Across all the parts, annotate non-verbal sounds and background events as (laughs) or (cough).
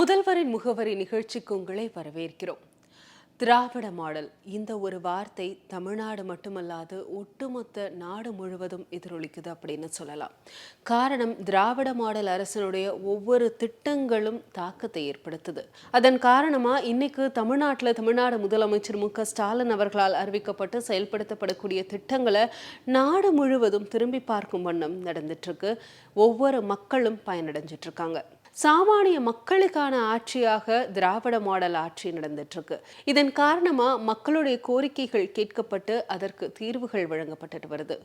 முதல்வரின் முகவரி நிகழ்ச்சிக்கு உங்களை வரவேற்கிறோம். திராவிட மாடல் இந்த ஒரு வார்த்தை தமிழ்நாடு மட்டுமல்லாது ஒட்டுமொத்த நாடு முழுவதும் எதிரொலிக்குது அப்படின்னு சொல்லலாம். காரணம் திராவிட மாடல் அரசினுடைய ஒவ்வொரு திட்டங்களும் தாக்கத்தை ஏற்படுத்துது. அதன் காரணமாக இன்னைக்கு தமிழ்நாட்டில் தமிழ்நாடு முதலமைச்சர் மு ஸ்டாலின் அவர்களால் அறிவிக்கப்பட்டு செயல்படுத்தப்படக்கூடிய திட்டங்களை நாடு முழுவதும் திரும்பி பார்க்கும் வண்ணம் நடந்துட்டுருக்கு ஒவ்வொரு மக்களும் பயனடைஞ்சிட்ருக்காங்க இருக்காங்க. சாமானிய மக்களுக்கான ஆட்சியாக திராவிட மாடல் ஆட்சி நடந்துட்டு இருக்கு இதன் காரணமா மக்களுடைய கோரிக்கைகள் கேட்கப்பட்டு அதற்கு தீர்வுகள் வழங்கப்பட்டுட்டு வருது.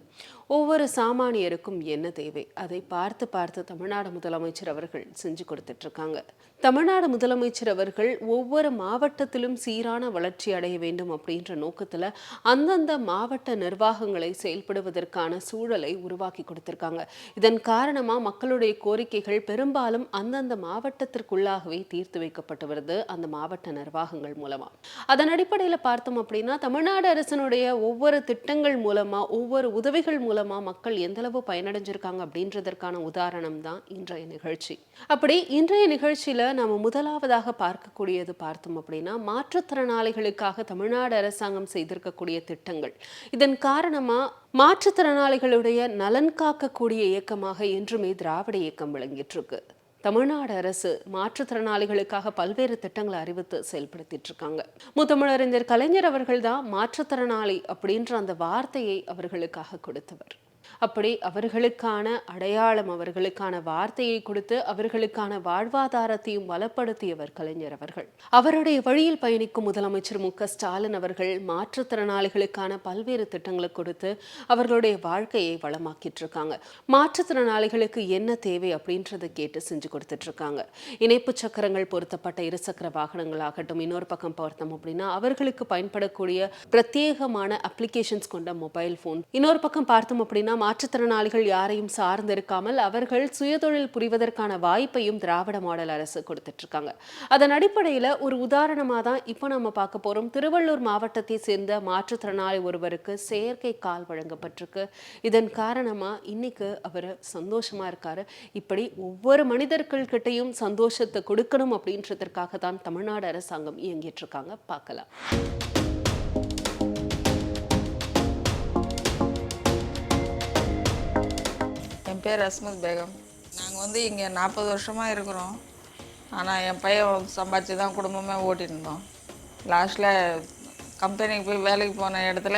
ஒவ்வொரு சாமானியருக்கும் என்ன தேவை? அதை பார்த்து பார்த்து தமிழ்நாடு முதலமைச்சர் அவர்கள் செஞ்சு கொடுத்துட்டு இருக்காங்க தமிழ்நாடு முதலமைச்சர் அவர்கள் ஒவ்வொரு மாவட்டத்திலும் சீரான வளர்ச்சி அடைய வேண்டும் அப்படின்ற நோக்கத்துல அந்தந்த மாவட்ட நிர்வாகங்களை செயல்படுவதற்கான சூழலை உருவாக்கி கொடுத்திருக்காங்க. இதன் காரணமா மக்களுடைய கோரிக்கைகள் பெரும்பாலும் அந்தந்த மாவட்டத்திற்குள்ளாகவே தீர்த்து வைக்கப்பட்டு வருது அந்த மாவட்ட நிர்வாகங்கள் மூலமா. அதன் அடிப்படையில் பார்த்தோம் அப்படின்னா தமிழ்நாடு அரசினுடைய ஒவ்வொரு திட்டங்கள் மூலமா ஒவ்வொரு உதவிகள் மூலமா மக்கள் எந்த அளவு பயனடைஞ்சிருக்காங்க அப்படின்றதற்கான உதாரணம் தான் இன்றைய நிகழ்ச்சி. அப்படி இன்றைய நிகழ்ச்சியில நம்ம முதலாவதாக பார்க்கக்கூடியது பார்த்தோம் அப்படின்னா மாற்றுத்திறனாளிகளுக்காக தமிழ்நாடு அரசாங்கம் செய்திருக்கக்கூடிய திட்டங்கள். இதன் காரணமா மாற்றுத்திறனாளிகளுடைய நலன் காக்கக்கூடிய இயக்கமாக என்றுமே திராவிட இயக்கம் விளங்கிட்டு இருக்கு தமிழ்நாடு அரசு மாற்றுத்திறனாளிகளுக்காக பல்வேறு திட்டங்களை அறிவித்து செயல்படுத்திட்டு இருக்காங்க. முத்தமிழறிஞர் கலைஞர் அவர்கள் தான் மாற்றுத்திறனாளி அப்படின்ற அந்த வார்த்தையை அவர்களுக்காக கொடுத்தவர். அப்படி அவர்களுக்கான அடையாளம் அவர்களுக்கான வார்த்தையை கொடுத்து அவர்களுக்கான வாழ்வாதாரத்தையும் வளப்படுத்தியவர் கலைஞர் அவர்கள். அவருடைய வழியில் பயணிக்கும் முதலமைச்சர் மு. ஸ்டாலின் அவர்கள் மாற்றுத்திறனாளிகளுக்கான பல்வேறு திட்டங்களை கொடுத்து அவர்களுடைய வாழ்க்கையை வளமாக்கிட்டு இருக்காங்க மாற்றுத்திறனாளிகளுக்கு என்ன தேவை அப்படின்றத கேட்டு செஞ்சு கொடுத்துட்டு இருக்காங்க இணைப்பு சக்கரங்கள் பொருத்தப்பட்ட இருசக்கர வாகனங்களாகட்டும் இன்னொரு பக்கம் பார்த்தோம் அப்படின்னா அவர்களுக்கு பயன்படக்கூடிய பிரத்யேகமான அப்ளிகேஷன்ஸ் கொண்ட மொபைல் போன் இன்னொரு பக்கம் பார்த்தோம் அப்படின்னா மாற்றுத்திறனாளிகள் யாரையும் சார்ந்து இருக்காமல் அவர்கள் சுயதொழில் புரிவதற்கான வாய்ப்பையும் திராவிட மாடல் அரசு கொடுத்துட்டு இருக்காங்க அதன் அடிப்படையில் ஒரு உதாரணமாக தான் இப்போ நம்ம பார்க்க போறோம். திருவள்ளூர் மாவட்டத்தை சேர்ந்த மாற்றுத்திறனாளி ஒருவருக்கு செயற்கை கால் வழங்கப்பட்டிருக்கு. இதன் காரணமா இன்னைக்கு அவர் சந்தோஷமா இருக்காரு. இப்படி ஒவ்வொரு மனிதர்கள் கிட்டையும் சந்தோஷத்தை கொடுக்கணும் அப்படின்றதற்காக தான் தமிழ்நாடு அரசாங்கம் இயங்கிட்டு இருக்காங்க பார்க்கலாம். பேர் அஸ்மத் பேகம். நாங்கள் வந்து இங்கே நாற்பது வருஷமாக இருக்கிறோம். ஆனால் என் பையன் சம்பாதிச்சு தான் குடும்பமே ஓட்டிட்டு இருந்தோம். லாஸ்ட்டில் கம்பெனிக்கு போய் வேலைக்கு போன இடத்துல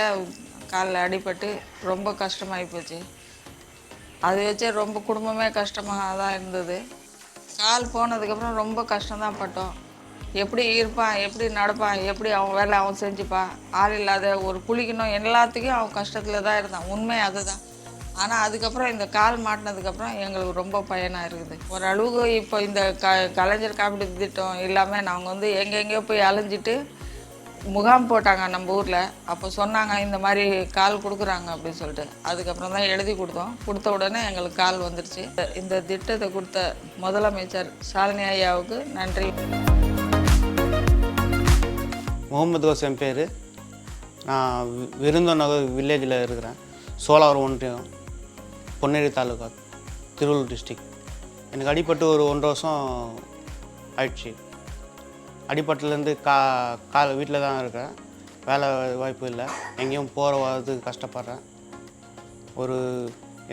காலில் அடிபட்டு ரொம்ப கஷ்டமாகி போச்சு. அது வச்சே ரொம்ப குடும்பமே கஷ்டமாக தான் இருந்தது. கால் போனதுக்கப்புறம் ரொம்ப கஷ்டம்தான் பட்டோம். எப்படி இருப்பான் எப்படி நடப்பான் எப்படி அவன் வேலை அவன் செஞ்சுப்பான் ஆள் இல்லாத ஒரு குளிக்கணும் எல்லாத்துக்கும் அவன் கஷ்டத்தில் தான் இருந்தான். உண்மை அதுதான். ஆனால் அதுக்கப்புறம் இந்த கால் மாட்டினதுக்கப்புறம் எங்களுக்கு ரொம்ப பயனாக இருக்குது. ஓரளவுக்கு இப்போ இந்த க கலைஞர் காப்பீடு திட்டம் இல்லாமல் நாங்கள் வந்து எங்கெங்கேயோ போய் அலைஞ்சிட்டு முகாம் போட்டாங்க நம்ம ஊரில். அப்போ சொன்னாங்க இந்த மாதிரி கால் கொடுக்குறாங்க அப்படின்னு சொல்லிட்டு. அதுக்கப்புறம் தான் எழுதி கொடுத்தோம். கொடுத்த உடனே எங்களுக்கு கால் வந்துடுச்சு இந்த திட்டத்தை கொடுத்த முதலமைச்சர் சாலினி ஐயாவுக்கு நன்றி. முகமது கோஸ் பேர். நான் விருந்தநகர் வில்லேஜில் இருக்கிறேன். சோலார் ஒன்றியம். பொன்னேரி தாலுகா திருவள்ளூர் டிஸ்ட்ரிக் எனக்கு அடிபட்டு ஒரு ஒன்றரை வருஷம் ஆயிடுச்சு. அடிபட்டுலேருந்து கா கால் வீட்டில் தான் இருக்கிறேன் வேலை வாய்ப்பு இல்லை. எங்கேயும் போகிற வரதுக்கு கஷ்டப்படுறேன். ஒரு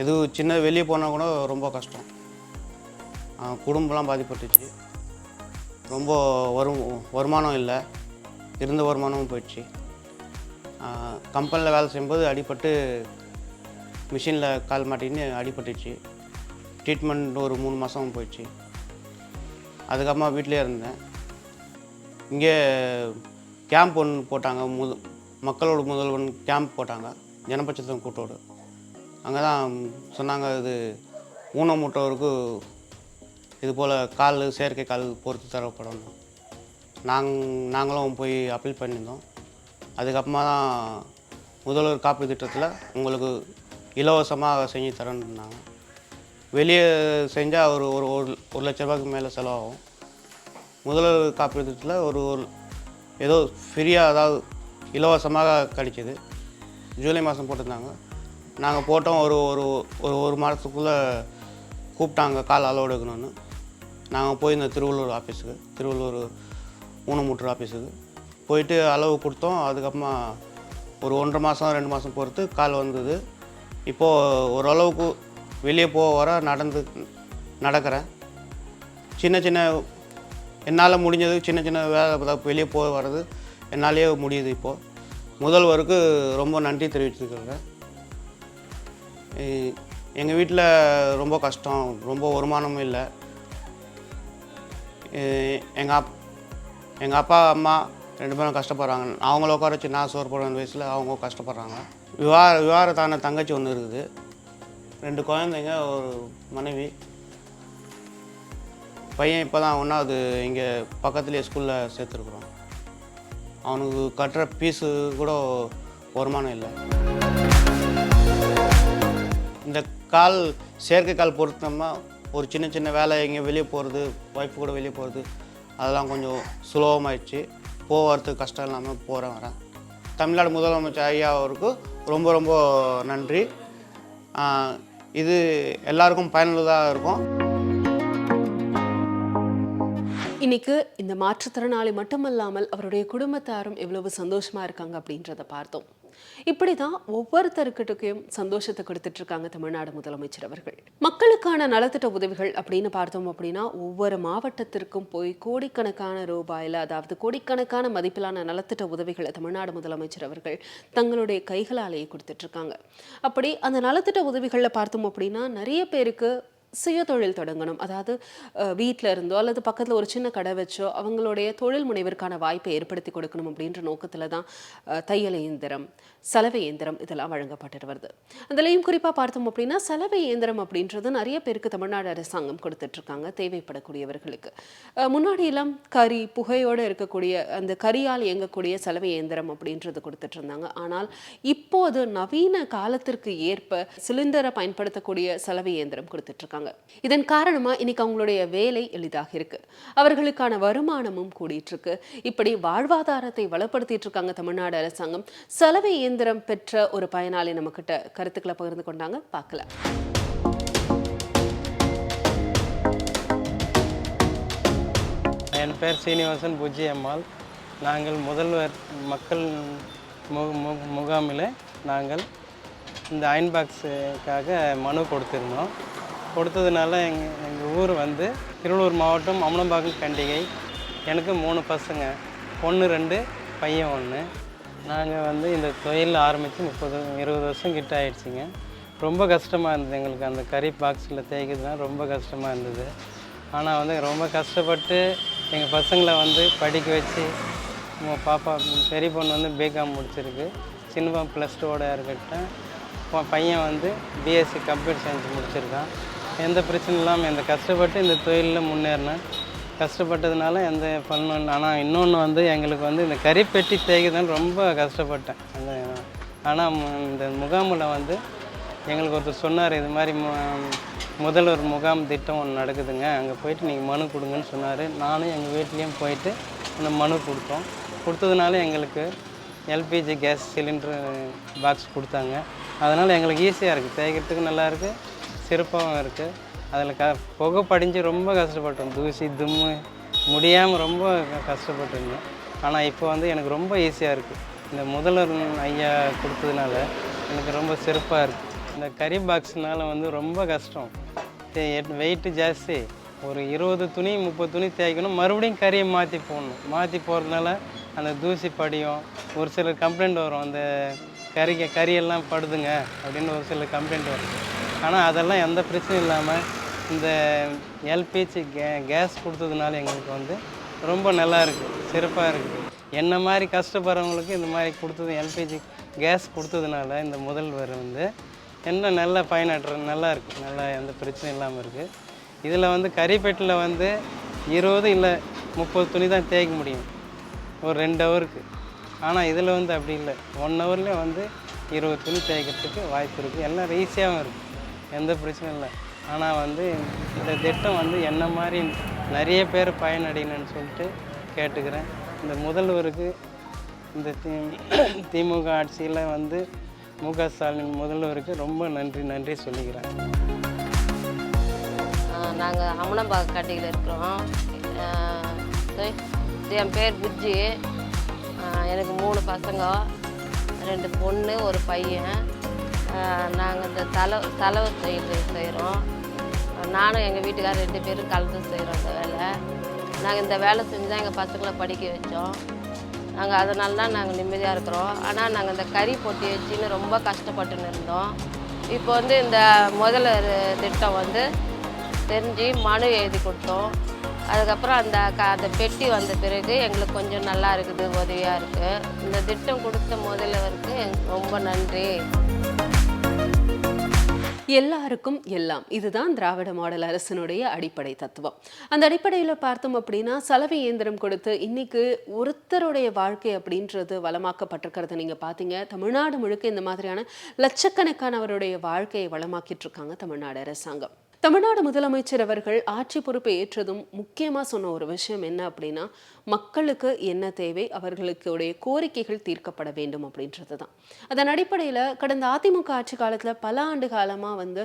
எதுவும் சின்ன வெளியே போனால் கூட ரொம்ப கஷ்டம். குடும்பம்லாம் பாதிப்பட்டுச்சு. ரொம்ப வரும் வருமானம் இல்லை. இருந்த வருமானமும் போயிடுச்சு. கம்பெனியில் வேலை செய்யும்போது அடிபட்டு மிஷினில் கால் மாட்டின்னு அடிபட்டுச்சு. ட்ரீட்மெண்ட் ஒரு மூணு மாதம் போயிடுச்சு. அதுக்கப்புறமா வீட்டிலே இருந்தேன். இங்கே கேம்ப் ஒன்று போட்டாங்க. முது மக்களோட முதல்வன் கேம்ப் போட்டாங்க. ஜனபட்சத்தின் கூட்டோடு. அங்கே தான் சொன்னாங்க இது ஊனமுற்றோருக்கு இது போல் கால் செயற்கை கால் பொறுத்து தரப்படணும் நாங் நாங்களும் போய் அப்பீல் பண்ணியிருந்தோம். அதுக்கப்புறமா தான் முதல்வர் காப்பீடு திட்டத்தில் உங்களுக்கு இலவசமாக செஞ்சு தரேன்னாங்க வெளியே செஞ்சால் ஒரு ஒரு ஒரு லட்ச ரூபாய்க்கு மேலே செலவாகும். முதல்வர் காப்பீடு ஒரு ஒரு ஏதோ ஃப்ரீயாக அதாவது இலவசமாக கிடைச்சிது. ஜூலை மாதம் போட்டிருந்தாங்க. நாங்கள் போட்டோம் ஒரு ஒரு ஒரு ஒரு மாதத்துக்குள்ளே கூப்பிட்டாங்க கால் அளவு எடுக்கணும்னு. நாங்கள் போயிருந்தோம் திருவள்ளூர் ஆஃபீஸுக்கு திருவள்ளூர் ஊனமுற்று ஆஃபீஸுக்கு போயிட்டு அளவு கொடுத்தோம். அதுக்கப்புறமா ஒரு ஒன்றரை மாதம் ரெண்டு மாதம் பொறுத்து கால் வந்தது. இப்போது ஓரளவுக்கு வெளியே போக வர நடந்து நடக்கிறேன். சின்ன சின்ன என்னால் முடிஞ்சது சின்ன சின்ன வேலை வெளியே போக வர்றது என்னாலேயே முடியுது இப்போது முதல்வருக்கு ரொம்ப நன்றி தெரிவிச்சுக்கிறேன். எங்கள் வீட்டில் ரொம்ப கஷ்டம் ரொம்ப வருமானமும் இல்லை. எங்கள் அப் எங்கள் அப்பா அம்மா ரெண்டு பேரும் கஷ்டப்படுறாங்க. அவங்கள உட்கார வச்சு நான் சோறு போடுற வயசில் அவங்க கஷ்டப்படுறாங்க. விவாக விவாகரத்தான தங்கச்சி ஒன்று இருக்குது. ரெண்டு குழந்தைங்க ஒரு மனைவி. பையன் இப்போ தான் ஒன்றாவது இங்கே பக்கத்துலேயே ஸ்கூலில் சேர்த்துருக்குறோம் அவனுக்கு கட்டுற ஃபீஸு கூட வருமானம் இல்லை. இந்த கால் செயற்கை கால் பொருத்தோம்னா ஒரு சின்ன சின்ன வேலை எங்கேயும் வெளியே போகிறது ஒய்ஃப் கூட வெளியே போகிறது அதெல்லாம் கொஞ்சம் சுலபமாயிடுச்சு. போகிறதுக்கு கஷ்டம் இல்லாமல் போகிறேன் வரேன். தமிழ்நாடு முதலமைச்சர் ஐயா அவருக்கு ரொம்ப ரொம்ப நன்றி. இது எல்லாருக்கும் பயனுள்ளதாக இருக்கும். இன்னைக்கு இந்த மாற்றுத்திறனாளி மட்டுமல்லாமல் அவருடைய குடும்பத்தாரும் எவ்வளவு சந்தோஷமாக இருக்காங்க அப்படின்றத பார்த்தோம். இப்படி தான் ஒவ்வொருத்தருக்கிட்டையும் சந்தோஷத்தை கொடுத்துட்டு இருக்காங்க தமிழ்நாடு முதலமைச்சர் அவர்கள். மக்களுக்கான நலத்திட்ட உதவிகள் அப்படின்னு பார்த்தோம் அப்படின்னா ஒவ்வொரு மாவட்டத்திற்கும் போய் கோடிக்கணக்கான ரூபாயில அதாவது கோடிக்கணக்கான மதிப்பிலான நலத்திட்ட உதவிகளை தமிழ்நாடு முதலமைச்சர் அவர்கள் தங்களுடைய கைகளாலேயே கொடுத்துட்ருக்காங்க. அப்படி அந்த நலத்திட்ட உதவிகளில் பார்த்தோம் அப்படின்னா நிறைய பேருக்கு சுய தொழில் தொடங்கணும். அதாவது வீட்டில் இருந்தோ அல்லது பக்கத்தில் ஒரு சின்ன கடை வச்சோ அவங்களுடைய தொழில் முனைவிற்கான வாய்ப்பை ஏற்படுத்தி கொடுக்கணும் அப்படின்ற நோக்கத்தில் தான் தையல் இயந்திரம் சலவை இயந்திரம் இதெல்லாம் வழங்கப்பட்டு வருது அதுலேயும் குறிப்பாக பார்த்தோம் அப்படின்னா சலவை இயந்திரம் அப்படின்றது நிறைய பேருக்கு தமிழ்நாடு அரசாங்கம் கொடுத்துட்ருக்காங்க தேவைப்படக்கூடியவர்களுக்கு. முன்னாடியெல்லாம் கறி புகையோடு இருக்கக்கூடிய அந்த கரியால் இயங்கக்கூடிய சலவை இயந்திரம் அப்படின்றது கொடுத்துட்டு இருந்தாங்க ஆனால் இப்போது நவீன காலத்திற்கு ஏற்ப சிலிண்டரை பயன்படுத்தக்கூடிய சலவை இயந்திரம் கொடுத்துட்ருக்காங்க. இருக்காங்க இதன் காரணமா இன்னைக்கு அவங்களுடைய வேலை எளிதாக இருக்கு. அவர்களுக்கான வருமானமும் கூடிட்டு இருக்கு. இப்படி வாழ்வாதாரத்தை வளப்படுத்திட்டு இருக்காங்க தமிழ்நாடு அரசாங்கம். சலவை இயந்திரம் பெற்ற ஒரு பயனாளி நம்மக்கிட்ட கருத்துக்களை பகிர்ந்து கொண்டாங்க. பார்க்கலாம். என் பேர் சீனிவாசன் பூஜ்ஜி அம்மாள் நாங்கள் முதல்வர் மக்கள் முகாமில் நாங்கள் இந்த அயன் பாக்ஸுக்காக மனு கொடுத்துருந்தோம். கொடுத்ததுனால எங்கள் எங்கள் ஊர் வந்து திருவள்ளூர் மாவட்டம் அமலம்பாக்கம் கண்டிகை. எனக்கு மூணு பசங்க. பொண்ணு ரெண்டு பையன் ஒன்று நாங்கள் வந்து இந்த தொழில் ஆரம்பித்து முப்பது இருபது வருஷம் கிட்ட ஆயிடுச்சுங்க. ரொம்ப கஷ்டமாக இருந்தது எங்களுக்கு. அந்த கறி பாக்ஸில் தேய்க்கிறதுனா ரொம்ப கஷ்டமாக இருந்தது. ஆனால் வந்து ரொம்ப கஷ்டப்பட்டு எங்கள் பசங்களை வந்து படிக்க வச்சு உங்கள் பாப்பா பெரிய பொண்ணு வந்து பிகாம் முடிச்சிருக்கு. சின்ன ப்ளஸ் டூவோட இருக்கட்டும். பையன் வந்து பிஎஸ்சி கம்ப்யூட்டர் சயின்ஸ் முடிச்சிருக்கான். எந்த பிரச்சனையும் இல்லாமல் இந்த கஷ்டப்பட்டு இந்த தொழிலில் முன்னேறினேன். கஷ்டப்பட்டதுனால எந்த பலனும் ஆனால் இன்னொன்று வந்து எங்களுக்கு வந்து இந்த கறிப்பெட்டி தேய்க்கிறதுனால ரொம்ப கஷ்டப்பட்டேன். அந்த ஆனால் இந்த முகாமில் வந்து எங்களுக்கு ஒருத்தர் சொன்னார் இது மாதிரி முதல்வர் முகாம் திட்டம் ஒன்று நடக்குதுங்க. அங்கே போயிட்டு நீங்கள் மனு கொடுங்கன்னு சொன்னார். நானும் எங்கள் வீட்லேயும் போயிட்டு அந்த மனு கொடுத்தோம். கொடுத்ததுனால எங்களுக்கு எல்பிஜி கேஸ் சிலிண்டர் பாக்ஸ் கொடுத்தாங்க. அதனால் எங்களுக்கு ஈஸியாக இருக்குது தேய்க்கிறதுக்கு நல்லாயிருக்கு சிறப்பாகவும் இருக்குது அதில் க புகை படிஞ்சு ரொம்ப கஷ்டப்பட்டோம் தூசி தும்மு முடியாமல் ரொம்ப கஷ்டப்பட்டுருந்தோம் கஷ்டப்பட்டிருந்தோம் ஆனால் இப்போ வந்து எனக்கு ரொம்ப ஈஸியாக இருக்குது இந்த முதல்வர் ஐயா கொடுத்ததுனால எனக்கு ரொம்ப சிறப்பாக இருக்குது இந்த கறி பாக்ஸ்னால் வந்து ரொம்ப கஷ்டம். வெயிட்டு ஜாஸ்தி. ஒரு இருபது துணி முப்பது துணி தேய்க்கணும். மறுபடியும் கறியை மாற்றி போடணும். மாற்றி போகிறதுனால அந்த தூசி படியும். ஒரு சிலர் கம்ப்ளைண்ட் வரும். அந்த கறிக்கு கறியெல்லாம் படுதுங்க அப்படின்னு ஒரு சில கம்ப்ளைண்ட் வரும். ஆனால் அதெல்லாம் எந்த பிரச்சனையும் இல்லாமல் இந்த எல்பிஜி கே கேஸ் கொடுத்ததுனால எங்களுக்கு வந்து ரொம்ப நல்லா இருக்குது சிறப்பாக இருக்குது என்ன மாதிரி கஷ்டப்படுறவங்களுக்கு இந்த மாதிரி கொடுத்தது எல்பிஜி கேஸ் கொடுத்ததுனால இந்த முதல்வர் வந்து என்ன நல்ல பயனாற்ற நல்லா இருக்குது நல்லா எந்த பிரச்சனையும் இல்லாமல் இருக்குது இதில் வந்து கறிப்பெட்டில் வந்து இருபது இல்லை முப்பது துணி தான் தேய்க்க முடியும் ஒரு ரெண்டு ஹவருக்கு ஆனால் இதில் வந்து அப்படி இல்லை ஒன் ஹவர்லேயே வந்து இருபது துணி தேய்க்கிறதுக்கு வாய்ப்பு இருக்குது எல்லாம் ஈஸியாகவும் இருக்குது எந்த பிரச்சனையும் இல்லை. ஆனால் வந்து இந்த திட்டம் வந்து என்ன மாதிரி நிறைய பேர் பயனடையணும்னு சொல்லிட்டு கேட்டுக்கிறேன். இந்த முதல்வருக்கு இந்த தி- திமுக ஆட்சியில் வந்து மு க ஸ்டாலின் முதல்வருக்கு ரொம்ப நன்றி நன்றி சொல்லிக்கிறேன். நாங்கள் அமனம்பாக்கம் கட்டியில் இருக்கிறோம். என் பேர் புஜ்ஜி. எனக்கு மூணு பசங்க ரெண்டு பொண்ணு ஒரு பையன். நாங்கள் இந்த தலை தலவு தொழில் செய்கிறோம் நானும் எங்கள் வீட்டுக்கார் ரெண்டு பேரும் கலந்து செய்கிறோம் இந்த வேலை. நாங்கள் இந்த வேலை செஞ்சால் எங்கள் பசங்களை படிக்க வச்சோம். நாங்கள் அதனால தான் நாங்கள் நிம்மதியாக இருக்கிறோம். ஆனால் நாங்கள் இந்த கறி பொட்டி வச்சுன்னு ரொம்ப கஷ்டப்பட்டுன்னு இருந்தோம். இப்போ வந்து இந்த முதல் திட்டம் வந்து தெரிஞ்சு மனு எழுதி கொடுத்தோம். அதுக்கப்புறம் அந்த க அந்த பெட்டி வந்த பிறகு எங்களுக்கு கொஞ்சம் நல்லா இருக்குது உதவியாக இருக்குது இந்த திட்டம் கொடுத்த முதல்வருக்கு ரொம்ப நன்றி. எல்லாருக்கும் எல்லாம். இதுதான் திராவிட மாடல் அரசினுடைய அடிப்படை தத்துவம். அந்த அடிப்படையில் பார்த்தோம் அப்படின்னா சலவை இயந்திரம் கொடுத்து இன்னைக்கு ஒருத்தருடைய வாழ்க்கை அப்படின்றது வளமாக்கப்பட்டிருக்கிறத நீங்கள் பார்த்தீங்க. தமிழ்நாடு முழுக்க இந்த மாதிரியான லட்சக்கணக்கானவருடைய வாழ்க்கையை வளமாக்கிட்டு இருக்காங்க தமிழ்நாடு அரசாங்கம். தமிழ்நாடு முதலமைச்சர் அவர்கள் ஆட்சி பொறுப்பை ஏற்றதும் முக்கியமாக சொன்ன ஒரு விஷயம் என்ன அப்படின்னா மக்களுக்கு என்ன தேவை அவர்களுக்கு உடைய கோரிக்கைகள் தீர்க்கப்பட வேண்டும் அப்படின்றது தான் அதன் அடிப்படையில் கடந்த அதிமுக ஆட்சி காலத்தில் பல ஆண்டு காலமாக வந்து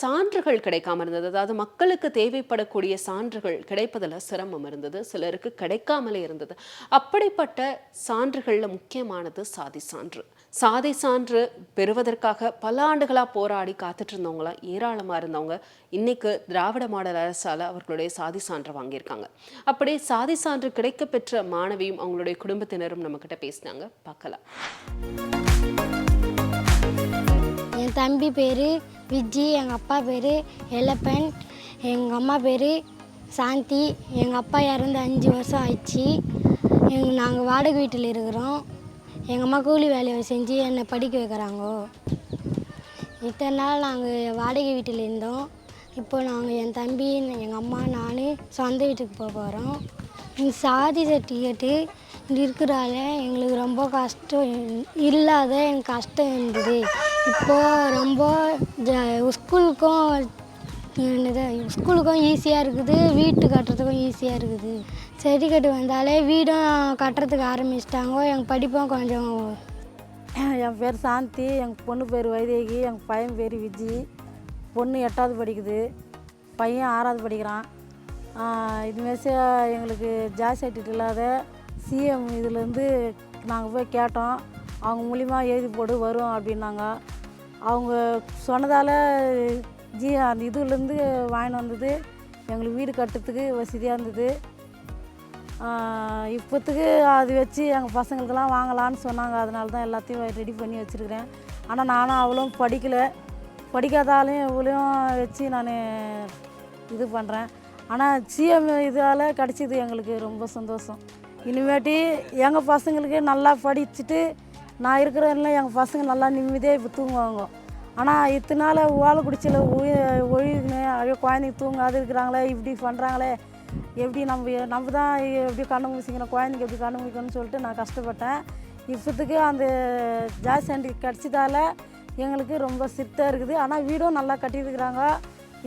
சான்றுகள் கிடைக்காம இருந்தது. அதாவது மக்களுக்கு தேவைப்படக்கூடிய சான்றுகள் கிடைப்பதில் சிரமம் இருந்தது. சிலருக்கு கிடைக்காமலே இருந்தது. அப்படிப்பட்ட சான்றுகளில் முக்கியமானது சாதி சான்று. சாதி சான்று பெறுவதற்காக பல ஆண்டுகளாக போராடி காத்துட்டு இருந்தவங்களாம் ஏராளமாக இருந்தவங்க இன்னைக்கு திராவிட மாடல் அரசால் அவர்களுடைய சாதி சான்று வாங்கியிருக்காங்க. அப்படி சாதி சான்று கிடைக்க பெற்ற மாணவியும் அவங்களுடைய குடும்பத்தினரும் நம்மக்கிட்ட பேசினாங்க. பார்க்கலாம். என் தம்பி பேர் விஜி எங்கள் அப்பா பேர் எலப்பன் எங்கள் அம்மா பேர் சாந்தி. எங்கள் அப்பா இறந்து அஞ்சு வருஷம் ஆயிடுச்சு. எங்க நாங்கள் வாடகை வீட்டில் இருக்கிறோம். எங்கள் அம்மா கூலி வேலையை செஞ்சு என்னை படிக்க வைக்கிறாங்கோ? இத்தனை நாள் நாங்கள் வாடகை வீட்டில் இருந்தோம். இப்போ நாங்கள் என் தம்பி எங்கள் அம்மா நான் சொந்த வீட்டுக்கு போக போகிறோம் இந்த சாதி சர்டிஃபிகேட்டு இருக்கிறால எங்களுக்கு ரொம்ப கஷ்டம். இல்லாத எனக்கு கஷ்டம் இருந்தது. இப்போது ரொம்ப ஜ- ஸ்கூலுக்கும் என்னது ஸ்கூலுக்கும் ஈஸியாக இருக்குது வீட்டு கட்டுறதுக்கும் ஈஸியாக இருக்குது. சர்டிஃபிகேட் வந்தாலே வீடும் கட்டுறதுக்கு ஆரம்பிச்சிட்டாங்க. எங்கள் படிப்பும் கொஞ்சம் (laughs) என் பேர் சாந்தி எங்கள் பொண்ணு பேர் வைதேகி எங்கள் பையன் பேர் விஜி. பொண்ணு எட்டாவது படிக்குது. பையன் ஆறாவது படிக்கிறான். இதுமாரி எங்களுக்கு ஜாஸ் சர்டிஃபிகேட் இல்லாத சிஎம் இதுலேருந்து நாங்கள் போய் கேட்டோம். அவங்க மூலிமா எழுதி போட்டு வரும் அப்படின்னாங்க. அவங்க சொன்னதால் ஜி அந்த இதுலேருந்து வாங்கிட்டு வந்தது. எங்களுக்கு வீடு கட்டுறதுக்கு வசதியாக இருந்தது. இப்போத்துக்கு அது வச்சு எங்கள் பசங்களுக்கெல்லாம் வாங்கலான்னு சொன்னாங்க. அதனால தான் எல்லாத்தையும் ரெடி பண்ணி வச்சுருக்கிறேன். ஆனால் நானும் அவ்வளோ படிக்கலை. படிக்காதாலையும் இவ்வளோ வச்சு நான் இது பண்ணுறேன். ஆனால் சிஎம் இதால் கிடச்சிது எங்களுக்கு ரொம்ப சந்தோஷம். இனிமேட்டி எங்கள் பசங்களுக்கு நல்லா படிச்சுட்டு நான் இருக்கிறதில்ல எங்கள் பசங்க நல்லா நிம்மதியாக இப்போ தூங்குவாங்க. ஆனால் இத்தனை நாள் ஓலை குடிச்சில ஒழுகுன்னு ஐயோ குழந்தைங்க தூங்காது இருக்கிறாங்களே இப்படி பண்ணுறாங்களே எப்படி நம்ம நம்ம தான் எப்படி கண்ணு முடிச்சிக்கணும் குழந்தைங்க எப்படி கண்ணு முடிக்கணும்னு சொல்லிட்டு நான் கஷ்டப்பட்டேன். இப்போத்துக்கு அந்த ஜாஸ் ஆண்டி கிடச்சதால எங்களுக்கு ரொம்ப சித்தாக இருக்குது. ஆனால் வீடும் நல்லா கட்டியிருக்கிறாங்க.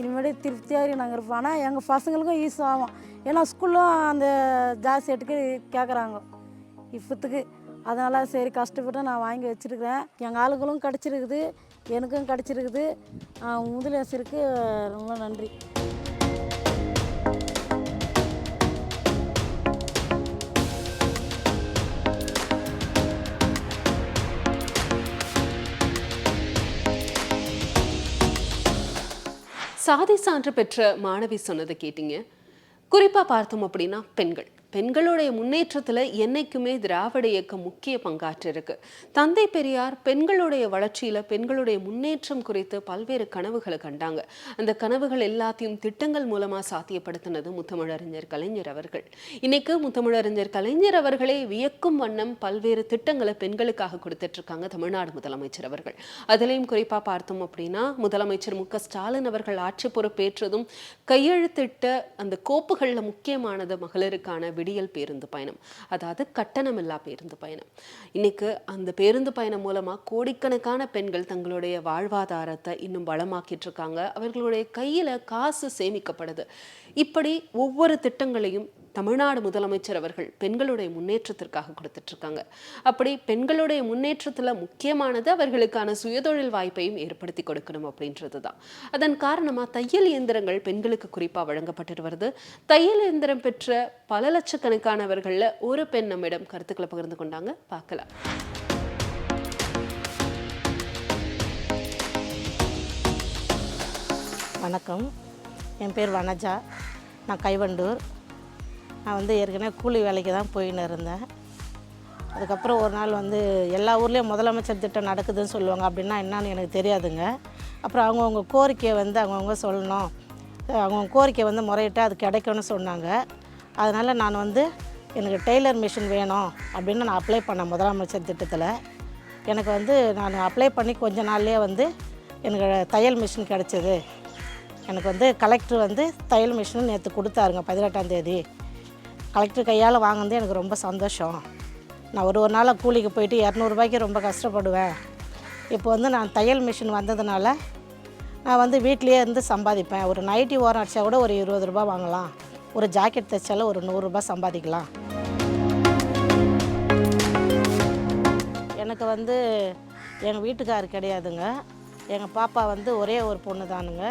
இனிமேல் திருப்தியாக நாங்கள் இருப்போம். ஆனால் எங்கள் பசங்களுக்கும் யூஸ் ஆகும். ஏன்னா ஸ்கூல்லும் அந்த ஜாஸ் செட்டுக்கு கேட்குறாங்க இப்போத்துக்கு. அதனால் சரி கஷ்டப்பட்டு நான் வாங்கி வச்சுருக்கிறேன். எங்கள் ஆளுகளும் கிடச்சிருக்குது. எனக்கும் கிடச்சிருக்குது. முதலரசருக்கு ரொம்ப நன்றி. சாதி சான்று பெற்ற மாணவி சொன்னதை கேட்டீங்க. குறிப்பாக பார்த்தோம் அப்படின்னா பெண்கள். பெண்களுடைய முன்னேற்றத்தில் என்னைக்குமே திராவிட இயக்கம் முக்கிய பங்காற்றிருக்கு. தந்தை பெரியார் பெண்களுடைய வளர்ச்சியில பெண்களுடைய முன்னேற்றம் குறித்து பல்வேறு கனவுகளை கண்டாங்க. அந்த கனவுகள் எல்லாத்தையும் திட்டங்கள் மூலமாக சாத்தியப்படுத்தினது முத்தமிழறிஞர் கலைஞர் அவர்கள். இன்னைக்கு முத்தமிழறிஞர் கலைஞர் அவர்களே வியக்கும் வண்ணம் பல்வேறு திட்டங்களை பெண்களுக்காக கொடுத்துட்ருக்காங்க தமிழ்நாடு முதலமைச்சர் அவர்கள். அதுலேயும் குறிப்பாக பார்த்தோம் அப்படின்னா முதலமைச்சர் மு ஸ்டாலின் அவர்கள் ஆட்சி பொறுப்பேற்றதும் கையெழுத்திட்ட அந்த கோப்புகளில் முக்கியமானது மகளிருக்கான விடியல் பேருந்து பயணம். அதாவது கட்டணமில்லா பேருந்து பயணம். இன்னைக்கு அந்த பேருந்து பயணம் மூலமா கோடிக்கணக்கான பெண்கள் தங்களுடைய வாழ்வாதாரத்தை இன்னும் வளமாக்கிட்டு இருக்காங்க. அவர்களுடைய கையில காசு சேமிக்கப்படுது. இப்படி ஒவ்வொரு திட்டங்களையும் தமிழ்நாடு முதலமைச்சர் அவர்கள் பெண்களுடைய முன்னேற்றத்திற்காக கொடுத்துட்டு இருக்காங்க. அப்படி பெண்களுடைய முன்னேற்றத்துல முக்கியமானது அவர்களுக்கான சுயதொழில் வாய்ப்பையும் ஏற்படுத்தி கொடுக்கணும் அப்படின்றது தான் அதன் காரணமா தையல் இயந்திரங்கள் பெண்களுக்கு குறிப்பா வழங்கப்பட்டு வருது. தையல் இயந்திரம் பெற்ற பல லட்சக்கணக்கானவர்கள்ல ஒரு பெண் நம்மிடம் கருத்துக்களை பகிர்ந்து கொண்டாங்க. பார்க்கலாம். வணக்கம். என் பேர் வனஜா. நான் கைவண்டூர். நான் வந்து ஏற்கனவே கூலி வேலைக்கு தான் போயின்னு இருந்தேன். அதுக்கப்புறம் ஒரு நாள் வந்து எல்லா ஊர்லேயும் முதலமைச்சர் திட்டம் நடக்குதுன்னு சொல்லுவாங்க. அப்படின்னா என்னன்னு எனக்கு தெரியாதுங்க. அப்புறம் அவங்கவுங்க கோரிக்கையை வந்து அவங்கவுங்க சொல்லணும். அவங்கவுங்க கோரிக்கை வந்து முறையிட்டு அது கிடைக்கும்னு சொன்னாங்க. அதனால் நான் வந்து எனக்கு டெய்லர் மிஷின் வேணும் அப்படின்னு நான் அப்ளை பண்ணேன் முதலமைச்சர் திட்டத்தில். எனக்கு வந்து நான் அப்ளை பண்ணி கொஞ்ச நாள்லேயே வந்து எனக்கு தையல் மிஷின் கிடச்சிது. எனக்கு வந்து கலெக்டர் வந்து தையல் மிஷின் நேற்று கொடுத்தாருங்க பதினெட்டாம் தேதி. கலெக்டர் கையால் வாங்கினது எனக்கு ரொம்ப சந்தோஷம். நான் ஒரு ஒரு நாளாக கூலிக்கு போயிட்டு இரநூறுபாய்க்கு ரொம்ப கஷ்டப்படுவேன். இப்போ வந்து நான் தையல் மிஷின் வந்ததுனால நான் வந்து வீட்லேயே இருந்து சம்பாதிப்பேன். ஒரு நைட்டி ஓரம் அடித்தா கூட ஒரு இருபது ரூபா வாங்கலாம். ஒரு ஜாக்கெட் தைச்சாலும் ஒரு நூறுரூபா சம்பாதிக்கலாம். எனக்கு வந்து எங்கள் வீட்டுக்கார் கிடையாதுங்க. எங்கள் பாப்பா வந்து ஒரே ஒரு பொண்ணு தானுங்க.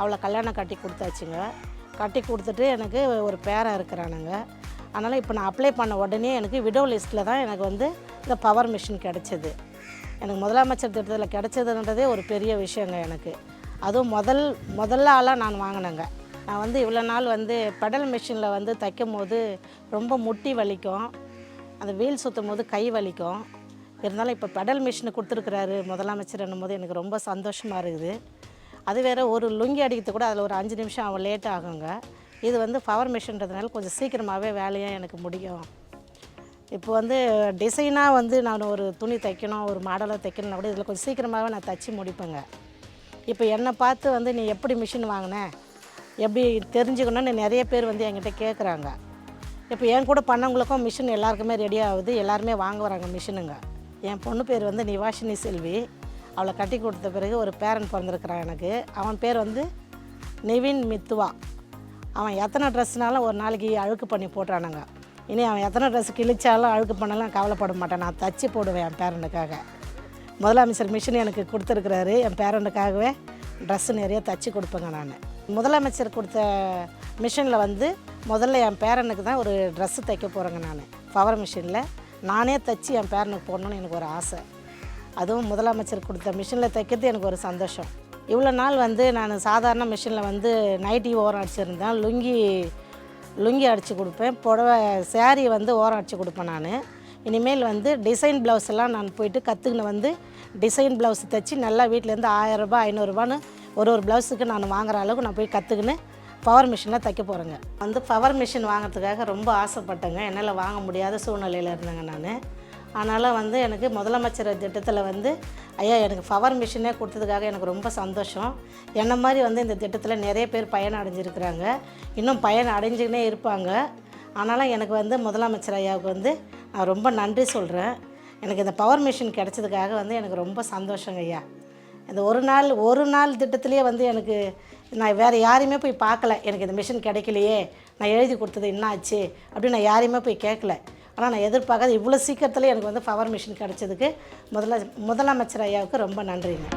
அவளை கல்யாணம் கட்டி கொடுத்தாச்சுங்க. கட்டி கொடுத்துட்டு எனக்கு ஒரு பேரன் இருக்கிறானுங்க. அதனால் இப்போ நான் அப்ளை பண்ண உடனே எனக்கு விடோ லிஸ்ட்டில் தான் எனக்கு வந்து இந்த பவர் மிஷின் கிடச்சிது. எனக்கு முதலமைச்சர் திட்டத்தில் கிடச்சதுன்றதே ஒரு பெரிய விஷயங்க எனக்கு. அதுவும் முதல் முதல்ல ஆளாக நான் வாங்கினேங்க. நான் வந்து இவ்வளோ நாள் வந்து பெடல் மிஷினில் வந்து தைக்கும் போது ரொம்ப முட்டி வலிக்கும். அந்த வீல் சுற்றும் போது கை வலிக்கும். இருந்தாலும் இப்போ பெடல் மிஷினு கொடுத்துருக்குறாரு முதலமைச்சர் போது எனக்கு ரொம்ப சந்தோஷமாக இருக்குது. அது வேறு ஒரு லுங்கி அடிக்கிறது கூட அதில் ஒரு அஞ்சு நிமிஷம் அவன் லேட் ஆகுங்க. இது வந்து பவர் மிஷின்றதுனால கொஞ்சம் சீக்கிரமாகவே வேலையாக எனக்கு முடியும். இப்போ வந்து டிசைனாக வந்து நான் ஒரு துணி தைக்கணும் ஒரு மாடலாக தைக்கணும்னா கூட இதில் கொஞ்சம் சீக்கிரமாகவே நான் தச்சு முடிப்பேங்க. இப்போ என்னை பார்த்து வந்து நீ எப்படி மிஷின் வாங்கினேன் எப்படி தெரிஞ்சுக்கணும்னு நிறைய பேர் வந்து என்கிட்ட கேட்குறாங்க இப்போ என் கூட பண்ணவங்களுக்கும் மிஷின் எல்லாருக்குமே ரெடி ஆகுது. எல்லாருமே வாங்க வராங்க மிஷினுங்க. என் பொண்ணு பேர் வந்து நிவாஷினி செல்வி. அவளை கட்டி கொடுத்த பிறகு ஒரு பேரன் பிறந்திருக்கிறான் எனக்கு. அவன் பேர் வந்து நிவின் மித்துவா அவன் எத்தனை ட்ரெஸ்னாலும் ஒரு நாளைக்கு அழுக்கு பண்ணி போட்டானுங்க இனி அவன் எத்தனை ட்ரெஸ் கிழிச்சாலும் அழுக்கு பண்ணலாம் கவலைப்பட மாட்டான். நான் தச்சு போடுவேன் என் பேரனுக்காக முதலமைச்சர் மிஷின் எனக்கு கொடுத்துருக்குறாரு. என் பேரனுக்காகவே ட்ரெஸ்ஸு நிறைய தச்சு கொடுப்பேங்க நான். முதலமைச்சர் கொடுத்த மிஷினில் வந்து முதல்ல என் பேரனுக்கு தான் ஒரு ட்ரெஸ்ஸு தைக்க போகிறேங்க நான். பவர் மிஷினில் நானே தைச்சி என் பேரனுக்கு போடணும்னு எனக்கு ஒரு ஆசை. அதுவும் முதலமைச்சர் கொடுத்த மிஷினில் தைக்கிறது எனக்கு ஒரு சந்தோஷம். இவ்வளோ நாள் வந்து நான் சாதாரண மிஷினில் வந்து நைட்டி ஓரம் அடிச்சிருந்தேன். லுங்கி லுங்கி அடித்து கொடுப்பேன். புடவை சேரீ வந்து ஓரம் அடித்து கொடுப்பேன் நான். இனிமேல் வந்து டிசைன் ப்ளவுஸ் எல்லாம் நான் போயிட்டு கற்றுக்கின்னு வந்து டிசைன் ப்ளவுஸ் தைச்சி நல்லா வீட்டிலேருந்து ஆயிரரூபா ஐநூறுரூபான்னு ஒரு ஒரு ப்ளவுஸுக்கு நான் வாங்குற அளவுக்கு நான் போய் கற்றுக்கின்னு பவர் மிஷினில் தைக்க போகிறேங்க வந்து பவர் மிஷின் வாங்குறதுக்காக ரொம்ப ஆசைப்பட்டேங்க. என்னால் வாங்க முடியாத சூழ்நிலையில் இருந்தேங்க நான். அதனால் வந்து எனக்கு முதலமைச்சர் திட்டத்தில் வந்து ஐயா எனக்கு பவர் மிஷினே கொடுத்ததுக்காக எனக்கு ரொம்ப சந்தோஷம். என்ன மாதிரி வந்து இந்த திட்டத்தில் நிறைய பேர் பயன் அடைஞ்சிருக்கிறாங்க. இன்னும் பயன் அடைஞ்சுக்கினே இருப்பாங்க. அதனால் எனக்கு வந்து முதலமைச்சர் ஐயாவுக்கு வந்து நான் ரொம்ப நன்றி சொல்கிறேன் எனக்கு இந்த பவர் மிஷின் கிடைச்சதுக்காக வந்து எனக்கு ரொம்ப சந்தோஷங்க ஐயா. இந்த ஒரு நாள் ஒரு நாள் திட்டத்திலேயே வந்து எனக்கு நான் வேறு யாரையுமே போய் பார்க்கல. எனக்கு இந்த மிஷின் கிடைக்கலையே நான் எழுதி கொடுத்தது என்ன ஆச்சு அப்படின்னு நான் யாரையுமே போய் கேட்கல. ஆனால் நான் எதிர்பார்க்காத இவ்வளோ சீக்கிரத்தில் எனக்கு வந்து பவர் மிஷின் கிடைச்சதுக்கு முதல்ல முதலமைச்சர் ஐயாவுக்கு ரொம்ப நன்றிங்க.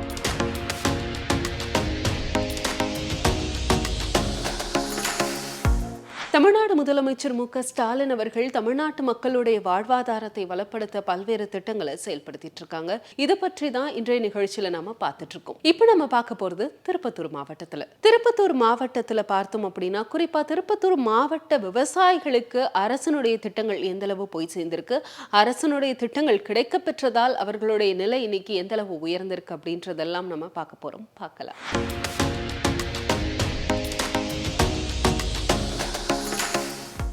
தமிழ்நாடு முதலமைச்சர் மு க ஸ்டாலின் அவர்கள் தமிழ்நாட்டு மக்களுடைய வாழ்வாதாரத்தை வளப்படுத்த பல்வேறு திட்டங்களை செயல்படுத்திட்டு இருக்காங்க. இது பற்றி தான் இன்றைய நிகழ்ச்சியில நாம பார்த்துட்டு இருக்கோம். இப்போ நம்ம பார்க்க போறது திருப்பத்தூர் மாவட்டத்துல. திருப்பத்தூர் மாவட்டத்துல பார்த்தோம் அப்படின்னா குறிப்பா திருப்பத்தூர் மாவட்ட விவசாயிகளுக்கு அரசனுடைய திட்டங்கள் எந்த அளவு போய் சேர்ந்திருக்கு அரசனுடைய திட்டங்கள் கிடைக்க பெற்றதால் அவர்களுடைய நிலை இன்னைக்கு எந்த அளவு உயர்ந்திருக்கு அப்படின்றதெல்லாம் நம்ம பார்க்க போறோம். பார்க்கலாம்.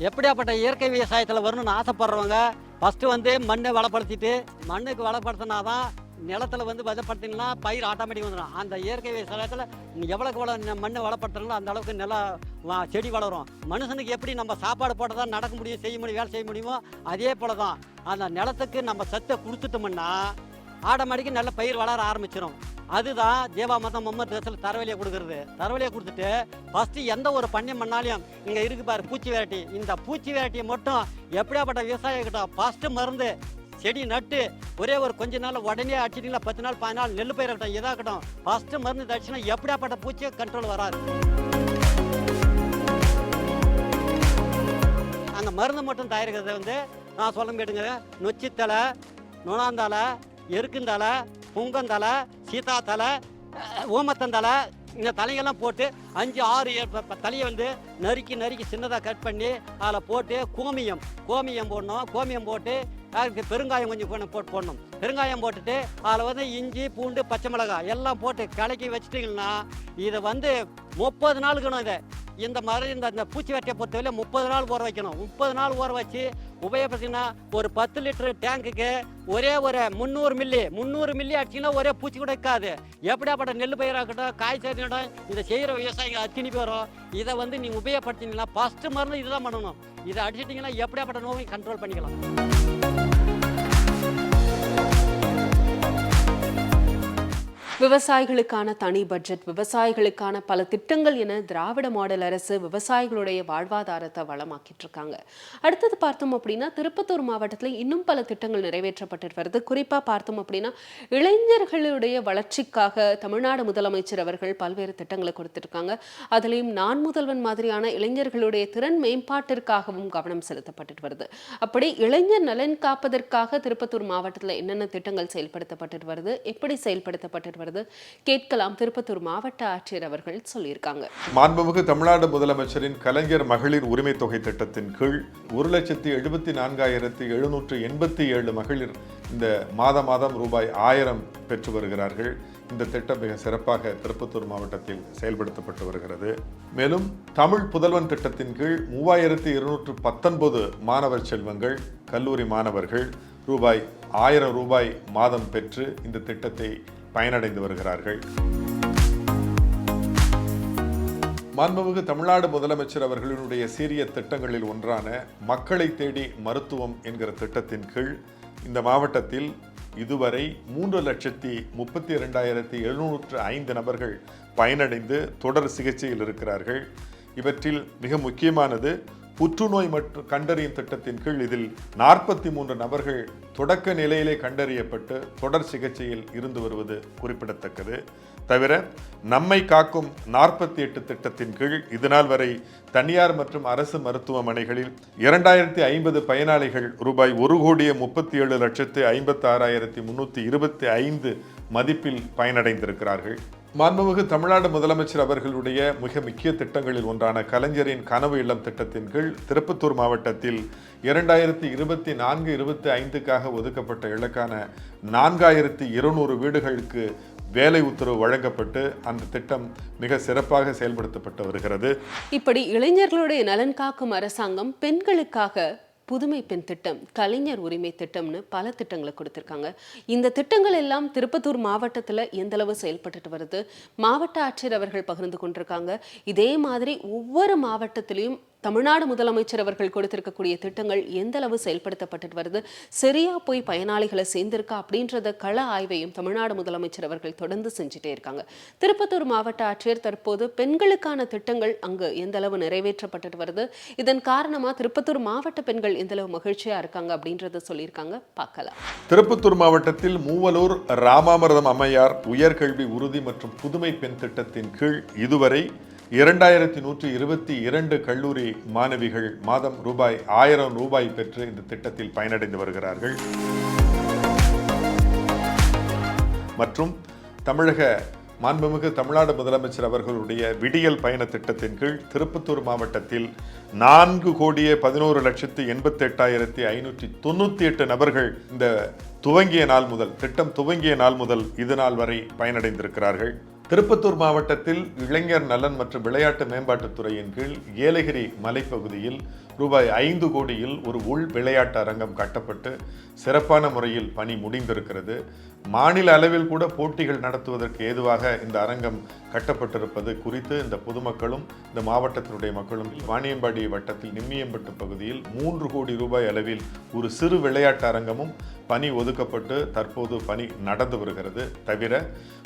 எப்படியாப்பட்ட இயற்கை விவசாயத்தில் வரணும்னு ஆசைப்படுறவங்க ஃபஸ்ட்டு வந்து மண்ணை வளப்படுத்திட்டு மண்ணுக்கு வளப்படுத்தினா தான் நிலத்துல வந்து விதப்படுத்தினா பயிர் ஆட்டோமேட்டிக் வந்துடும். அந்த இயற்கை விவசாயத்தில் எவ்வளோக்கு எவ்வளோ மண்ணை வளப்படுத்துறோங்களோ அந்த அளவுக்கு நில செடி வளரும். மனுஷனுக்கு எப்படி நம்ம சாப்பாடு போட்டால் தான் நடக்க முடியும் செய்ய முடியும் வேலை செய்ய முடியுமோ அதே போல தான் அந்த நிலத்துக்கு நம்ம சத்தை கொடுத்துட்டோம்னா ஆட்டோமேட்டிக்காக நல்ல பயிர் வளர ஆரம்பிச்சிடும் அதுதான் ஜீவாமதம் மம்மர் ட்ரெஸ்ஸில் தரவழியை கொடுக்குறது. தரவழியை கொடுத்துட்டு ஃபஸ்ட்டு எந்த ஒரு பண்ணை பண்ணாலையும் இங்கே இருக்கு பாரு பூச்சி வெரைட்டி. இந்த பூச்சி வெரைட்டியை மட்டும் எப்படியாப்பட்ட விவசாயிகிட்ட ஃபஸ்ட்டு மருந்து செடி நட்டு ஒரே ஒரு கொஞ்ச நாள் உடனே அடிச்சிட்டீங்களா பத்து நாள் பதினாலு நாள் நெல் பயிரட்டும் இருக்கட்டும் இதாகட்டும் ஃபஸ்ட்டு மருந்து அடிச்சுன்னா எப்படியாப்பட்ட பூச்சியை கண்ட்ரோல் வராது. அந்த மருந்து மட்டும் தயாரிக்கிறத வந்து நான் சொல்ல கேட்டுங்க நொச்சித்தலை நுணாந்தலை எருக்குந்தலை புங்கந்தலை சீதாத்தலை அஹ், ஊமத்தந்தலை இந்த தலையெல்லாம் போட்டு அஞ்சு ஆறு தலையை வந்து நறுக்கி நறுக்கி சின்னதாக கட் பண்ணி அதில் போட்டு கோமியம் கோமியம் போடணும். கோமியம் போட்டு பெருங்காயம் கொஞ்சம் போடணும் போட்டு போடணும். பெருங்காயம் போட்டுட்டு அதில் வந்து இஞ்சி பூண்டு பச்சை மிளகாய் எல்லாம் போட்டு கலக்கி வச்சிட்டிங்கன்னா இதை வந்து முப்பது நாளுக்குணும் இதை. இந்த மாதிரி இந்த இந்த பூச்சி வெட்டியை பொறுத்தவரை முப்பது நாள் ஊற வைக்கணும். முப்பது நாள் ஊற வச்சு உபயோகப்படுத்திங்கன்னா ஒரு பத்து லிட்டர் டேங்குக்கு ஒரே ஒரு முந்நூறு மில்லி முந்நூறு மில்லி அடிச்சிங்கன்னா ஒரே பூச்சி கூட இருக்காது. எப்படியாப்பட்ட நெல் பயிராகட்டும் காய்ச்சல் இந்த செய்கிற விவசாயிகள் அத்தினி பேரும் இதை வந்து நீங்கள் உபயோகப்படுத்தினீங்கன்னா ஃபஸ்ட்டு மருந்து இதுதான் பண்ணணும். இதை அடிச்சிட்டிங்கன்னா எப்படியாப்பட்ட நோயை கண்ட்ரோல் பண்ணிக்கலாம். விவசாயிகளுக்கான தனி பட்ஜெட் விவசாயிகளுக்கான பல திட்டங்கள் என திராவிட மாடல் அரசு விவசாயிகளுடைய வாழ்வாதாரத்தை வளமாக்கிட்டு இருக்காங்க. அடுத்தது பார்த்தோம் அப்படின்னா திருப்பத்தூர் மாவட்டத்தில் இன்னும் பல திட்டங்கள் நிறைவேற்றப்பட்டு வருது குறிப்பாக பார்த்தோம் அப்படின்னா இளைஞர்களுடைய வளர்ச்சிக்காக தமிழ்நாடு முதலமைச்சர் அவர்கள் பல்வேறு திட்டங்களை கொடுத்துருக்காங்க. அதுலேயும் நான் முதல்வன் மாதிரியான இளைஞர்களுடைய திறன் மேம்பாட்டிற்காகவும் கவனம் செலுத்தப்பட்டு வருது. அப்படி இளைஞர் நலன் காப்பதற்காக திருப்பத்தூர் மாவட்டத்தில் என்னென்ன திட்டங்கள் செயல்படுத்தப்பட்டு வருது? எப்படி செயல்படுத்தப்பட்டு வருது? கேட்கலாம் திருப்பத்தூர் மாவட்ட ஆட்சியர் அவர்கள் சொல்லியிருக்காங்க. மாண்புமிகு தமிழ்நாடு முதலமைச்சரின் கலைஞர் மகளிர் உரிமை தொகை திட்டத்தின் கீழ் ஒரு லட்சத்தி எழுபத்தி நான்காயிரத்தி எழுநூற்று எண்பத்தி ஏழு மகளிர் இந்த மாத மாதம் ரூபாய் ஆயிரம் பெற்று வருகிறார்கள். இந்த திட்டம் மிக சிறப்பாக திருப்பத்தூர் மாவட்டத்தில் செயல்படுத்தப்பட்டு வருகிறது. மேலும் தமிழ் புதல்வன் திட்டத்தின் கீழ் மூவாயிரத்தி இருநூற்று பத்தொன்பது மாணவர் செல்வங்கள் கல்லூரி மாணவர்கள் ரூபாய் ஆயிரம் ரூபாய் மாதம் பெற்று இந்த திட்டத்தை பயனடைந்து வருகிறார்கள். மாண்புமிகு தமிழ்நாடு முதலமைச்சர் அவர்களினுடைய சீரிய திட்டங்களில் ஒன்றான மக்களை தேடி மருத்துவம் என்கிற திட்டத்தின் கீழ் இந்த மாவட்டத்தில் இதுவரை மூன்று லட்சத்தி முப்பத்தி ரெண்டாயிரத்தி எழுநூற்று ஐந்து நபர்கள் பயனடைந்து தொடர் சிகிச்சையில் இருக்கிறார்கள். இவற்றில் மிக முக்கியமானது புற்றுநோய் மற்றும் கண்டறியும் திட்டத்தின் கீழ் இதில் நாற்பத்தி மூன்று நபர்கள் தொடக்க நிலையிலே கண்டறியப்பட்டு தொடர் சிகிச்சையில் இருந்து வருவது குறிப்பிடத்தக்கது. தவிர நம்மை காக்கும் நாற்பத்தி எட்டு திட்டத்தின் கீழ் இதுநாள் வரை தனியார் மற்றும் அரசு மருத்துவமனைகளில் இரண்டாயிரத்தி ஐம்பது பயனாளிகள் ரூபாய் ஒரு கோடியே முப்பத்தி ஏழு லட்சத்து ஐம்பத்தி ஆறாயிரத்தி முன்னூற்றி இருபத்தி ஐந்து மதிப்பில் பயனடைந்திருக்கிறார்கள். மாண்புமிகு தமிழ்நாடு முதலமைச்சர் அவர்களுடைய மிக முக்கிய திட்டங்களில் ஒன்றான கலைஞரின் கனவு இல்லம் திட்டத்தின் கீழ் திருப்பத்தூர் மாவட்டத்தில் இரண்டாயிரத்தி இருபத்தி நான்கு இருபத்தி ஐந்துக்காக ஒதுக்கப்பட்ட இலக்கான நான்காயிரத்தி இருநூறு வீடுகளுக்கு வேலை உத்தரவு வழங்கப்பட்டு அந்த திட்டம் மிக சிறப்பாக செயல்படுத்தப்பட்டு வருகிறது. இப்படி இளைஞர்களுடைய நலன் காக்கும் அரசாங்கம் பெண்களுக்காக புதுமை பெண் திட்டம் கலைஞர் உரிமை திட்டம்னு பல திட்டங்களை கொடுத்துருக்காங்க. இந்த திட்டங்கள் எல்லாம் திருப்பத்தூர் மாவட்டத்தில் எந்தளவு செயல்பட்டுட்டு வருது? மாவட்ட ஆட்சியர் அவர்கள் பகிர்ந்து கொண்டிருக்காங்க. இதே மாதிரி ஒவ்வொரு மாவட்டத்திலையும் தமிழ்நாடு முதலமைச்சர் அவர்கள் கொடுத்திருக்கக்கூடிய திட்டங்கள் எந்த அளவு செயல்படுத்தப்பட்டு வருது? சரியா போய் பயனாளிகளை சேர்ந்திருக்கா? அப்படின்றத கள ஆய்வையும் தமிழ்நாடு முதலமைச்சர் அவர்கள் தொடர்ந்து செஞ்சுட்டே இருக்காங்க. திருப்பத்தூர் மாவட்ட ஆட்சியர் தற்போது பெண்களுக்கான திட்டங்கள் அங்கு எந்த அளவு நிறைவேற்றப்பட்டு வருது? இதன் காரணமா திருப்பத்தூர் மாவட்ட பெண்கள் எந்த அளவு மகிழ்ச்சியா இருக்காங்க அப்படின்றத சொல்லியிருக்காங்க. பார்க்கலாம். திருப்பத்தூர் மாவட்டத்தில் மூவலூர் ராமாமிரதம் அம்மையார் உயர்கல்வி உறுதி மற்றும் புதுமை பெண் திட்டத்தின் கீழ் இதுவரை இரண்டாயிரத்தி நூற்றி இருபத்தி இரண்டு கல்லூரி மாணவிகள் மாதம் ரூபாய் ஆயிரம் ரூபாய் பெற்று இந்த திட்டத்தில் பயனடைந்து வருகிறார்கள். மற்றும் தமிழக மாண்புமிகு தமிழ்நாடு முதலமைச்சர் அவர்களுடைய விடியல் பயண திட்டத்தின் கீழ் திருப்பத்தூர் மாவட்டத்தில் நான்கு கோடியே பதினோரு லட்சத்து எண்பத்தெட்டாயிரத்தி ஐநூற்றி தொண்ணூற்றி எட்டு நபர்கள் இந்த துவங்கிய நாள் முதல் திட்டம் துவங்கிய நாள் முதல் இது நாள் வரை பயனடைந்திருக்கிறார்கள். திருப்பத்தூர் மாவட்டத்தில் இளைஞர் நலன் மற்றும் விளையாட்டு மேம்பாட்டுத்துறையின் கீழ் ஏலகிரி மலைப்பகுதியில் ரூபாய் ஐந்து கோடியில் ஒரு உள் விளையாட்டு அரங்கம் கட்டப்பட்டு சிறப்பான முறையில் பணி முடிந்திருக்கிறது. மாநில அளவில் கூட போட்டிகள் நடத்துவதற்கு ஏதுவாக இந்த அரங்கம் கட்டப்பட்டிருப்பது குறித்து இந்த பொதுமக்களும் இந்த மாவட்டத்தினுடைய மக்களும் வாணியம்பாடி வட்டத்தில் நிம்மியம்பட்டு பகுதியில் மூன்று கோடி ரூபாய் அளவில் ஒரு சிறு விளையாட்டு அரங்கமும் பணி ஒதுக்கப்பட்டு தற்போது பணி நடந்து வருகிறது. தவிர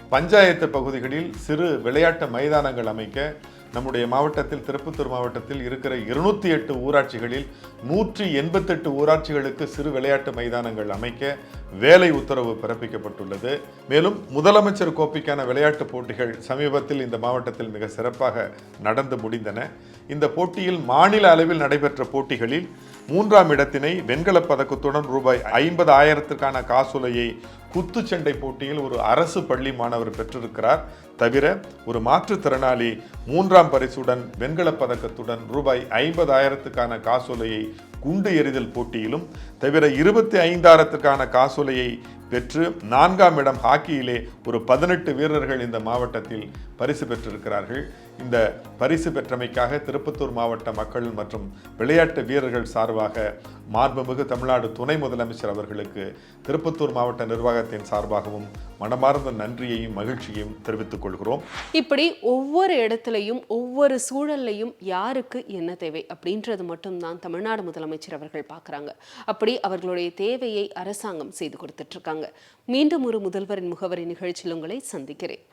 பஞ்சாயத்து பகுதிகளில் சிறு விளையாட்டு மைதானங்கள் அமைக்க நம்முடைய மாவட்டத்தில் திருப்பத்தூர் மாவட்டத்தில் இருக்கிற இருநூற்றி எட்டு ஊராட்சிகளில் நூற்றி எண்பத்தெட்டு ஊராட்சிகளுக்கு சிறு விளையாட்டு மைதானங்கள் அமைக்க வேலை உத்தரவு பிறப்பிக்கப்பட்டுள்ளது. மேலும் முதலமைச்சர் கோப்பைக்கான விளையாட்டுப் போட்டிகள் சமீபத்தில் இந்த மாவட்டத்தில் மிக சிறப்பாக நடந்து முடிந்தன. இந்த போட்டியில் மாநில அளவில் நடைபெற்ற போட்டிகளில் மூன்றாம் இடத்தினை வெண்கலப் பதக்கத்துடன் ரூபாய் ஐம்பது ஆயிரத்திற்கான காசோலையை குத்துச்சண்டை போட்டியில் ஒரு அரசு பள்ளி மாணவர் பெற்றிருக்கிறார். தவிர ஒரு மாற்றுத்திறனாளி மூன்றாம் பரிசுடன் வெண்கலப் பதக்கத்துடன் ரூபாய் ஐம்பதாயிரத்துக்கான காசோலையை குண்டு எறிதல் போட்டியிலும் தவிர இருபத்தி ஐந்தாயிரத்துக்கான காசோலையை பெற்று நான்காம் இடம் ஹாக்கியிலே ஒரு பதினெட்டு வீரர்கள் இந்த மாவட்டத்தில் பரிசு பெற்றிருக்கிறார்கள். இந்த பரிசு பெற்றமைக்காக திருப்பத்தூர் மாவட்ட மக்கள் மற்றும் விளையாட்டு வீரர்கள் சார்பாக மாண்புமிகு தமிழ்நாடு துணை முதலமைச்சர் அவர்களுக்கு திருப்பத்தூர் மாவட்ட நிர்வாகத்தின் சார்பாகவும் மனமார்ந்த நன்றியையும் மகிழ்ச்சியையும் தெரிவித்துக் கொள்கிறோம். இப்படி ஒவ்வொரு இடத்துலையும் ஒவ்வொரு சூழல்லையும் யாருக்கு என்ன தேவை அப்படின்றது மட்டும்தான் தமிழ்நாடு முதலமைச்சர் அவர்கள் பார்க்குறாங்க. அப்படி அவர்களுடைய தேவையை அரசாங்கம் செய்து கொடுத்துட்டு இருக்காங்க மீண்டும் ஒரு முதல்வரின் முகவரி நிகழ்ச்சியில் உங்களை சந்திக்கிறேன்.